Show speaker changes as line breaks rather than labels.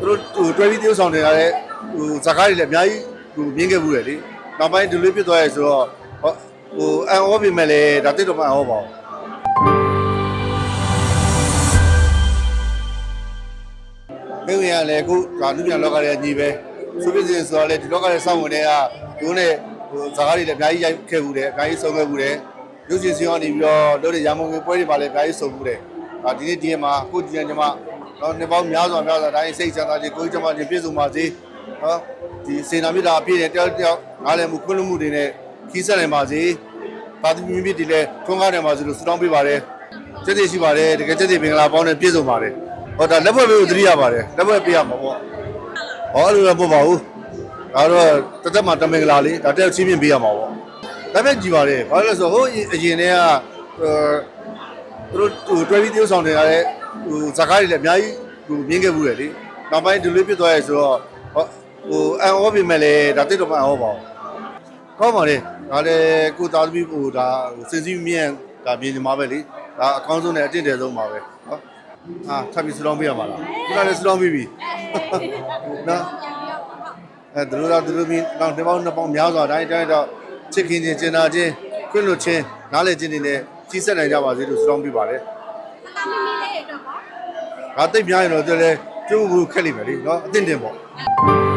သူတို့ဟိုတွဲပြီးတရုပ်ဆောင်နေရတဲ့ဟိုဇာကားတွေလည်းအများကြီးဟိုမြင်ခဲ့ဘူးတယ်လေနောက်ပိုင်းဒီလိုဖြစ်သွားရဲဆိုတော့ဟောဟိုအန်အောပြင်မဲ့လေဒါတိတ်တော့မအန်အောပါဘူးမင်းဝင်ရလေအခုဒါလူပြန်လောကရဲ့ညီပဲဆိုပြီးစင်ဆိုတော့လေဒီလောကရဲ့စောင့်ဝင်တွေကဒိုးနဲ့ဟိုဇာကားတွေလည်းအများကြီးရိုက်ခဲ့ဘူးတယ်အများကြီးဆုံးခဲ့ဘူးတယ်ရုပ်ရှင်စီအောင်နေပြီးတော့တို့တွေရမုံငွေပွဲတွေပါလည်းအများကြီးဆုံးဘူးတယ်ဒါဒီနေ့ဒီနေ့မှာအခုဒီနေ့ညီမ တော့နေပေါင်းများစွာများစွာတိုင်းစိတ်ချမ်းသာခြင်းကိုယ်ကျမခြင်းပြည့်စုံပါစေနော်ဒီစေနာမြစ်တာအပြည့်နဲ့တယောက်တယောက်နားလည်မှုခွင့်လွှတ်မှုတွေနဲ့ခီးဆက်နိုင်ပါစေပါသမီမြင့်တွေလည်းထွန်းကားနိုင်ပါစေလို့ဆုတောင်းပေးပါတယ်ကျက်တည်ရှိပါတယ်တကယ်ကျက်တည်ပင်္ဂလာပေါင်းနဲ့ပြည့်စုံပါတယ်ဟောဒါလက်ဖွဲ့ပေးလို့သတိရပါတယ်လက်ဖွဲ့ပေးရမှာပေါ့ဟောအဲ့လိုလည်းပို့ပါဘူးဒါတော့တစ်သက်မှာတမင်္ဂလာလေးဒါတက်ချင်းပြင်းပေးရမှာပေါ့ဒါပဲကြည်ပါတယ်ဘာလို့လဲဆိုတော့ဟိုအရင်တည်းကဟိုသူတို့ဟိုတွဲပြီးတရုပ်ဆောင်နေရတဲ့ ဟိုဇာကားတွေလည်းအများကြီးဟိုမြင်ခဲ့ဘူးတယ်လေနောက်ပိုင်းဒီလိုဖြစ်သွားရဲဆိုတော့ဟောဟိုအန်အောပြင်မဲ့လေဒါတိတ်တော့မအန်အောပါဘူးကောင်းပါလေဒါလည်းကိုသားသမီးဟိုဒါဟိုစင်စည်းမြင့်ဒါမြင်နေမှာပဲလေဒါအကောင်းဆုံးနဲ့အတင့်တယ်ဆုံးပါပဲဟောအာထပ်ပြီးစလောင်းပေးရမှာလားခုနကလည်းစလောင်းပေးပြီနော်အဲသူတို့ကသူတို့မင်းတော့ဒီပေါင်းနှစ်ပေါင်းများစွာတိုင်းတိုင်းတော့ချစ်ခင်ချင်းကျင်နာချင်းခွင့်လွတ်ချင်းနားလည်ချင်းတွေနဲ့ကြီးစက်နိုင်ကြပါစေလို့စလောင်းပေးပါတယ်
တာမီမီလေးတော့ပေါ့။
ဒါတိတ်များရင်တော့သူလည်းကျုပ်ဘူးခက်လိမ့်မယ်လေနော်အသင့်တင်ပေါ့။